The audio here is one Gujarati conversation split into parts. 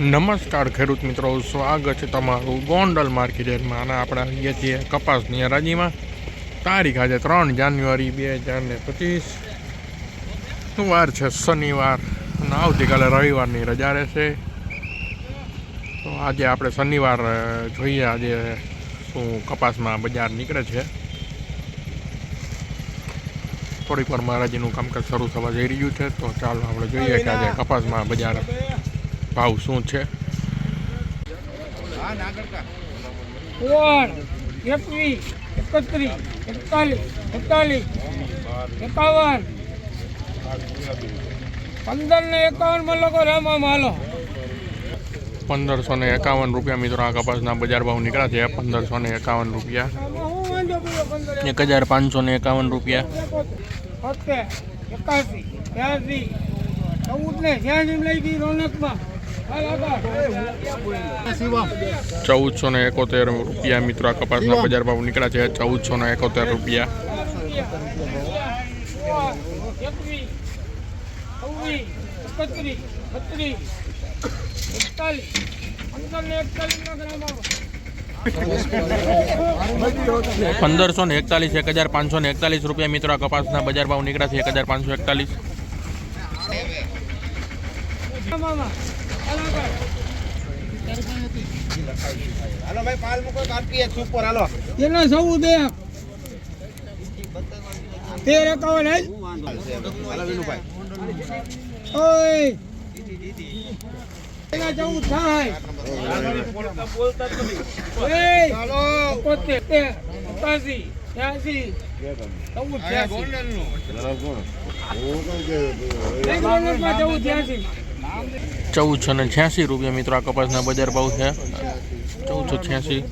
નમસ્કાર ખેડૂત મિત્રો, સ્વાગત છે તમારું ગોંડલ માર્કેટમાં અને આપણે આવીએ છીએ કપાસની હરાજીમાં. તારીખ આજે ત્રણ જાન્યુઆરી બે હજાર ને પચીસ. વાર છે શનિવાર અને આવતીકાલે રવિવારની રજા રહેશે. તો આજે આપણે શનિવાર જોઈએ આજે શું કપાસમાં બજાર નીકળે છે. થોડીક વાર મહારાજીનું કામકાજ શરૂ થવા જઈ રહ્યું છે. તો ચાલો આપણે જોઈએ કે આજે કપાસમાં બજાર ભાવ શું છે? એકવીસ એકત્રીસ એકતાલીસ એકતાલીસ એકાવન પંદર ને એકાવનમાં લોકો રામા હાલો પંદરસો ને એકાવન રૂપિયા મિત્રો આ કપાસના બજાર ભાવ નીકળ્યા છે. પંદરસો ને એકાવન રૂપિયા. એક હજાર પાંચસો ને એકાવન રૂપિયા. એકાસી ત્યાસી ચૌદ ને છ્યાસી લઈ ગઈ રોનકમાં. ચૌદસો ને એકોતેર રૂપિયા મિત્રો આ કપાસના બજાર ભાવ નીકળ્યા છે ચૌદસો ને એકોતેર રૂપિયા. પંદરસો ને એકતાલીસ એક હજાર પાંચસો ને એકતાલીસ રૂપિયા મિત્રો આ કપાસના બજાર ભાવ નીકળ્યા છે એક હજાર પાંચસો એકતાલીસ. હાલ ભાઈ પાલ મૂકો સુપર હાલો. ચૌદ એક તેર એકાવન હાલ હાલો વિનુભાઈ. ઓય. તેના થાય. ચૌદ ચૌદસો ને છ્યાસી રૂપિયા મિત્રો આ કપાસના બજાર ભાવ છે. ચૌદસો છ્યાસી.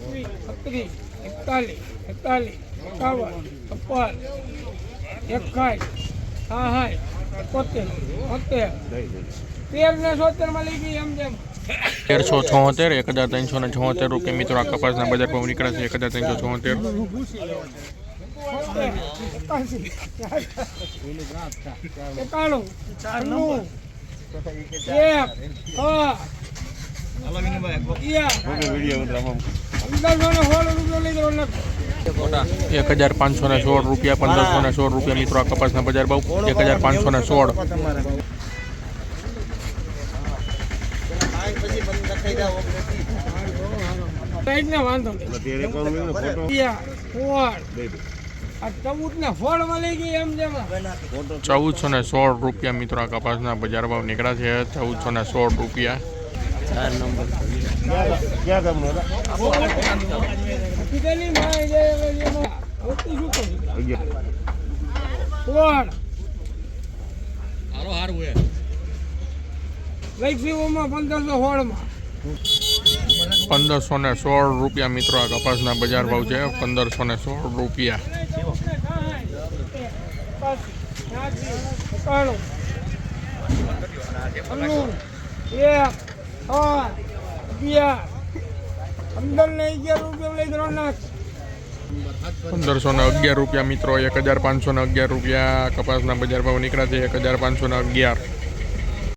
તેરસો છોતેર એક હજાર ત્રણસો ને છોતેર રૂપિયા મિત્રો આ કપાસના બજાર ભાવ નીકળે છે એક હજાર ત્રણસો છોતેર. એકાણું. એક હજાર પાંચસો ને સોળ રૂપિયા પંદરસો ને સોળ રૂપિયા મિત્રો આ કપાસના બજાર ભાવ. એક હજાર પાંચસો ને સોળ વાંધો ચૌદસો ને સોળ રૂપિયા મિત્રો આ કપાસના બજાર ભાવ નીકળ્યા છે. ચૌદસો ને સોળ રૂપિયા. પંદરસો સોળમાં. પંદરસો ને સોળ રૂપિયા મિત્રો આ કપાસના બજાર ભાવ છે. પંદરસો ને સોળ રૂપિયા. એકાણું અગિયાર અગિયાર પંદરસો ને અગિયાર રૂપિયા મિત્રો, એક હજાર પાંચસો ને અગિયાર રૂપિયા, કપાસના બજાર ભાવ નીકળ્યા છે, એક હજાર પાંચસો ને અગિયાર.